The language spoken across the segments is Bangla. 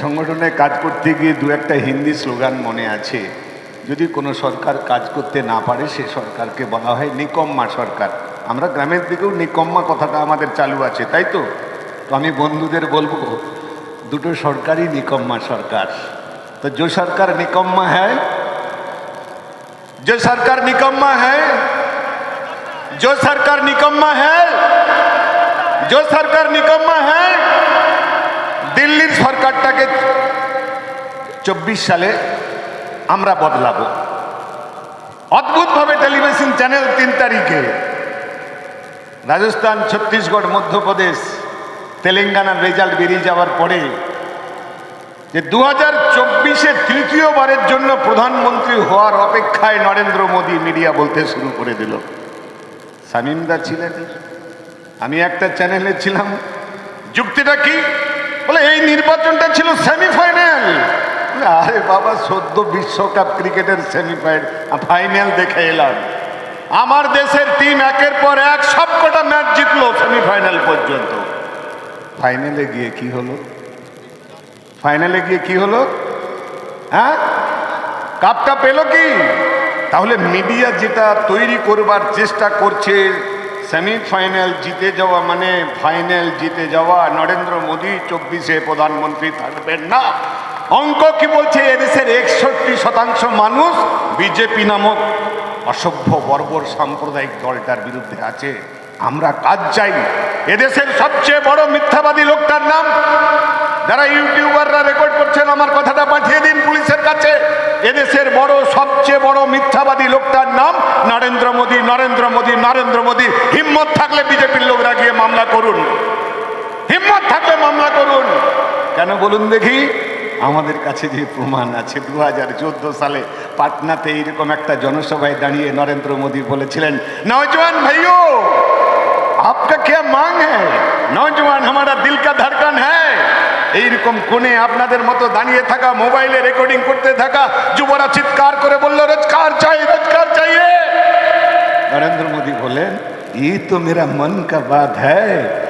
সংগঠনে কাজ করতে গিয়ে দু একটা হিন্দি স্লোগান মনে আছে যদি কোনো সরকার কাজ করতে না পারে সে সরকারকে বলা হয় নিকম্মা সরকার আমরা গ্রামের দিকেও নিকম্মা কথাটা আমাদের চালু আছে তাই তো তো আমি বন্ধুদের বলবো দুটো সরকারই নিকম্মা সরকার তো যে সরকার নিকম্মা হ্যায় जो सरकार निकम्मा है जो सरकार निकम्मा है जो सरकार निकम्मा है দিল্লির সরকারটাকে চব্বিশ সালে আমরা বদলাবো। অদ্ভুতভাবে টেলিভিশন চ্যানেল তিন তারিখে রাজস্থান, ছত্তিশগড়, মধ্যপ্রদেশ, তেলেঙ্গানার রেজাল্ট বেরিয়ে যাওয়ার পরে যে দু হাজার চব্বিশে তৃতীয়বারের জন্য প্রধানমন্ত্রী হওয়ার অপেক্ষায় নরেন্দ্র মোদী মিডিয়া বলতে শুরু করে দিল। সামিমদা ছিলেন? আমি একটা চ্যানেলে ছিলাম। যুক্তিটা কি? বলে, এই নির্বাচনটা ছিল সেমিফাইনাল। আরে বাবা সদ্য বিশ্বকাপ ক্রিকেটের সেমিফাইনাল ফাইনাল দেখে এলাম। আমার দেশের টিম একের পর এক সবকটা ম্যাচ জিতলো সেমিফাইনাল পর্যন্ত। ফাইনালে গিয়ে কি হলো? ফাইনালে গিয়ে কি হলো? হ্যাঁ? কাপটা পেল কি? তাহলে মিডিয়া যেটা তৈরি করবার চেষ্টা করছে সেমিফাইনাল জিতে যাওয়া মানে ফাইনাল জিতে যাওয়া। নরেন্দ্র মোদী চব্বিশে প্রধানমন্ত্রী থাকবেন না। অঙ্ক কি বলছে? এদেশের একষট্টি শতাংশ মানুষ বিজেপি নামক অসভ্য, বর্বর সাম্প্রদায়িক দলটার বিরুদ্ধে আছে। আমরা কাজ চাই। এদেশের সবচেয়ে বড় মিথ্যাবাদী লোকটার নাম। যারা ইউটিউবাররা রেকর্ড করছেন, আমার কথাটা পাঠিয়ে দিন পুলিশের কাছে। এদেশের বড় সবচেয়ে বড় মিথ্যাবাদী লোকটার নাম নরেন্দ্র মোদী নরেন্দ্র মোদী নরেন্দ্র মোদী হিম্মত থাকলে বিজেপির লোকরা গিয়ে মামলা করুন হিম্মত থাকলে মামলা করুন কেন বলুন দেখি আমাদের কাছে যে প্রমাণ আছে দু হাজার চোদ্দ সালে পাটনাতে এইরকম একটা জনসভায় দাঁড়িয়ে নরেন্দ্র মোদী বলেছিলেন নৌজওয়ান ভাইও आपका क्या मांग है नौजवान हमारा दिल का धड़कन है এইরকম কোণে আপনাদের মতো দাঁড়িয়ে থাকা মোবাইলে রেকর্ডিং করতে থাকা যুবরা চিৎকার করে বলল রোজগার চাই রোজগার চাইয়ে नरेंद्र मोदी बोले ये तो मेरा मन का बात है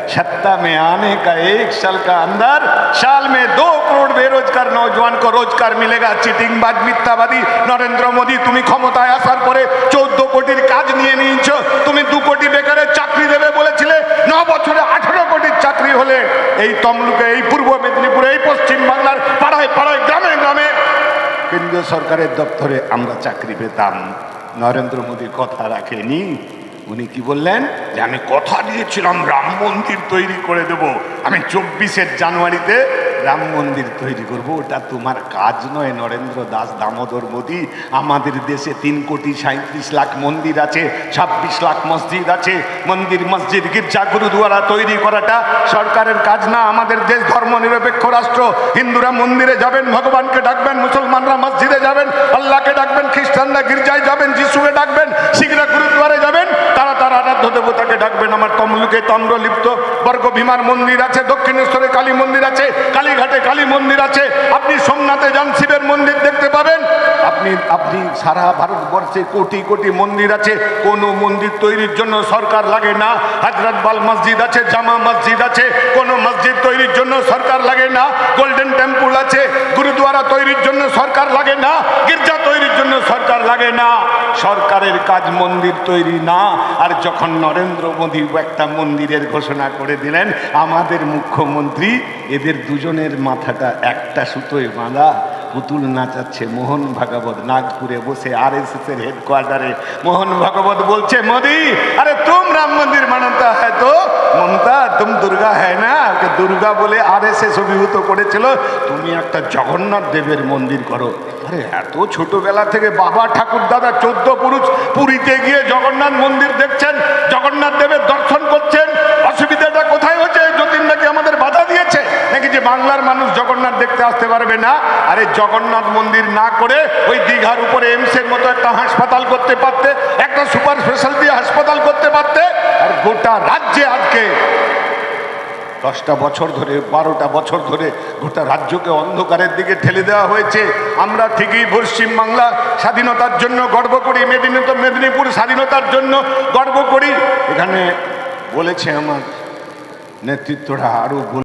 सत्ता में आने का एक साल का अंदर साल में दो करोड़ बेरोजगार नौजवान को रोजगार मिलेगा চিটিংবাজ মিথ্যাবাদী নরেন্দ্র মোদী তুমি ক্ষমতায় আসার পরে চৌদ্দ কোটির কাজ নিয়ে নিয়েছ তুমি দু কোটি বেকারের চাকরি দেবে বলেছিলে ন বছরে আঠেরো কোটির চাকরি হলে এই তমলুকে এই কেন্দ্রীয় সরকারের দপ্তরে আমরা চাকরি পেতাম। নরেন্দ্র মোদী কথা রাখেনি। উনি কি বললেন? যে আমি কথা দিয়েছিলাম, রাম মন্দির তৈরি করে দেব। আমি চব্বিশের জানুয়ারিতে রাম মন্দির তৈরি করব, ওটা তোমার কাজ নয় নরেন্দ্র দাস, দামোদর মোদী। আমাদের দেশে তিন কোটি সাঁত্রিশ লাখ মন্দির আছে, ছাব্বিশ লাখ মসজিদ আছে। মন্দির, মসজিদ, গির্জা, গুরুদুয়ারা তৈরি করাটা সরকারের কাজ না, আমাদের দেশ ধর্ম নিরপেক্ষ রাষ্ট্র। হিন্দুরা মন্দিরে যাবেন, ভগবানকে ডাকবেন, মুসলমানরা মসজিদে যাবেন, আল্লাহকে ডাকবেন, খ্রিস্টানরা গির্জায় যাবেন, যিশুকে ডাকবেন, শিখরা গুরুদুয়ারে যাবেন, তারা তার আরাধ্য দেবতাকে ডাকবেন, আমার তমলুকে তন্দ্রলিপ্ত বর্গ ভীমার মন্দির আছে, দক্ষিণেশ্বরে কালী মন্দির আছে, কালীঘাটে কালী মন্দির আছে। আপনি সোমনাথে যান, শিবের মন্দির দেখতে পাবেন। আপনি আপনি সারা ভারতবর্ষে কোটি কোটি মন্দির আছে। কোনো মন্দির তৈরির জন্য সরকার লাগে না। হাজরতবাল মসজিদ আছে, জামা মসজিদ আছে। কোনো মসজিদ তৈরির জন্য সরকার লাগে না। গোল্ডেন টেম্পল আছে, গুরুদুয়ারা তৈরির জন্য সরকার লাগে না। গির্জা জন্য সরকার লাগে না। সরকারের কাজ মন্দির তৈরি না। আর যখন নরেন্দ্র মোদী একটা মন্দিরের ঘোষণা করে দিলেন, আমাদের মুখ্যমন্ত্রী, এদের দুজনের মাথাটা একটা সুতোয় বাঁধা। পুতুল নাচাচ্ছে মোহন ভাগবত। নাগপুরে বসে আর এস এস এর হেডকোয়ার্টারে মোহন ভাগবত বলছে, মোদি, আরে তুম রাম মন্দির মানাতা হ্যাঁ তো? মমতা, তুম দুর্গা হ্যাঁ না? দুর্গা বলে আর এস এস অভিভূত করেছিল। তুমি একটা জগন্নাথ দেবের মন্দির করো। এত ছোটবেলা থেকে বাবা ঠাকুর দাদা চোদ্দ পুরুষ পুরীতে গিয়ে জগন্নাথ মন্দির দেখছেন, জগন্নাথ দেবের দর্শন করছেন, অসুবিধাটা কোথায় হচ্ছে যতীন নাকি আমাদের বাধা দিয়েছে? নাকি যে বাংলার মানুষ জগন্নাথ দেখতে আসতে পারবে না? আরে, জগন্নাথ মন্দির না করে ওই দীঘার উপরে এমসের মতো একটা হাসপাতাল করতে পারতে, একটা সুপার স্পেশালিটি হাসপাতাল করতে পারতে, আর গোটা রাজ্যে আজকে দশটা বছর ধরে, বারোটা বছর ধরে গোটা রাজ্যকে অন্ধকারের দিকে ঠেলে দেওয়া হয়েছে। আমরা ঠিকই পশ্চিম বাংলা স্বাধীনতার জন্য গর্ব করি মেদিনীপুর মেদিনীপুর স্বাধীনতার জন্য গর্ব করি। এখানে বলেছে আমার নেতৃত্বরা আরও